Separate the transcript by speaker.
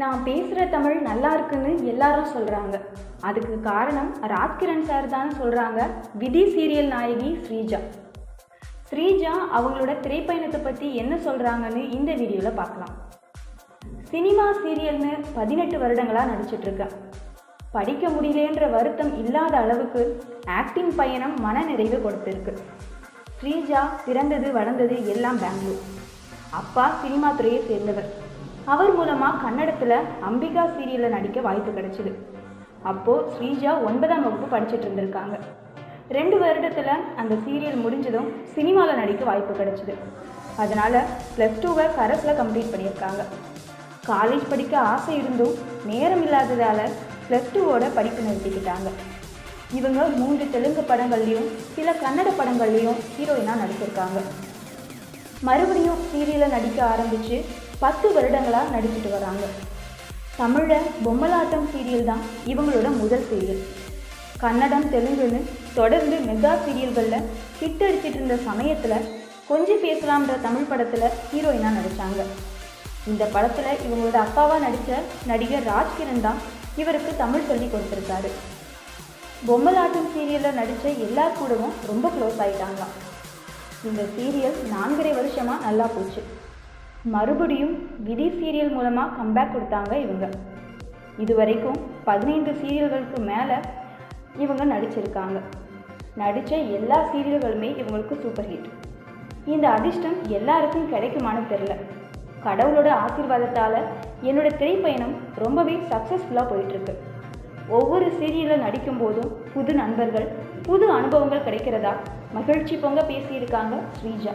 Speaker 1: நான் பேசுகிற தமிழ் நல்லா இருக்குன்னு எல்லாரும் சொல்கிறாங்க அதுக்கு காரணம் ராஜ்கிரண் சார் தான் சொல்கிறாங்க விதி சீரியல் நாயகி ஸ்ரீஜா. ஸ்ரீஜா அவங்களோட திரைப்பயணத்தை பற்றி என்ன சொல்கிறாங்கன்னு இந்த வீடியோவில் பார்க்கலாம். சினிமா சீரியல்னு பதினெட்டு வருடங்களாக நடிச்சிட்ருக்கேன் படிக்க முடியலன்ற வருத்தம் இல்லாத அளவுக்கு ஆக்டிங் பயணம் மன நிறைவு கொடுத்துருக்கு. ஸ்ரீஜா பிறந்தது வளர்ந்தது எல்லாம் பெங்களூர். அப்பா சினிமா துறையை சேர்ந்தவர். அவர் மூலமாக கன்னடத்தில் அம்பிகா சீரியலில் நடிக்க வாய்ப்பு கிடைச்சிது. அப்போது ஸ்ரீஜா ஒன்பதாம் வகுப்பு படிச்சுட்டு இருந்திருக்காங்க. ரெண்டு வருடத்தில் அந்த சீரியல் முடிஞ்சதும் சினிமாவில் நடிக்க வாய்ப்பு கிடைச்சிது. அதனால் ப்ளஸ் டூவை கரஸில் கம்ப்ளீட் பண்ணியிருக்காங்க. காலேஜ் படிக்க ஆசை இருந்தும் நேரம் இல்லாததால் ப்ளஸ் டூவோட படிப்பு நிறுத்திக்கிட்டாங்க. இவங்க மூன்று தெலுங்கு படங்கள்லையும் சில கன்னட படங்கள்லையும் ஹீரோயினாக நடிச்சிருக்காங்க. மறுபடியும் சீரியலில் நடிக்க ஆரம்பித்து பத்து வருடங்களாக நடிச்சிட்டு வராங்க. தமிழில் பொம்மலாட்டம் சீரியல் தான் இவங்களோட முதல் சீரியல் கன்னடம் தெலுங்குன்னு தொடர்ந்து மெகா சீரியல்களில் ஹிட் அடிச்சிட்டு இருந்த சமயத்தில் கொஞ்சம் பேசலாம்ன்ற தமிழ் படத்தில் ஹீரோயினாக நடித்தாங்க இந்த படத்தில் இவங்களோட அப்பாவாக நடித்த நடிகர் ராஜ்கிரண் தான் இவருக்கு தமிழ் சொல்லி கொடுத்துருக்காரு. பொம்மலாட்டம் சீரியலில் நடித்த எல்லார் கூடவும் ரொம்ப க்ளோஸ் ஆகிட்டாங்களாம் இந்த சீரியல் நான்கரை வருஷமாக நல்லா போச்சு. மறுபடியும் விதி சீரியல் மூலமாக கம்பேக் கொடுத்தாங்க இவங்க. இது வரைக்கும் பதினைந்து சீரியல்களுக்கு மேலே இவங்க நடிச்சிருக்காங்க. நடித்த எல்லா சீரியல்களுமே இவங்களுக்கு சூப்பர் ஹிட் இந்த அதிர்ஷ்டம் எல்லாருக்கும் கிடைக்குமான்னு தெரில கடவுளோட ஆசீர்வாதத்தால் என்னோட திரைப்பயணம் ரொம்பவே சக்ஸஸ்ஃபுல்லாக போயிட்டுருக்கு. ஒவ்வொரு சீரியலில் நடிக்கும் போதும் புது நண்பர்கள் புது அனுபவங்கள் கிடைக்கிறதா மகிழ்ச்சி பொங்க பேசியிருக்காங்க ஸ்ரீஜா.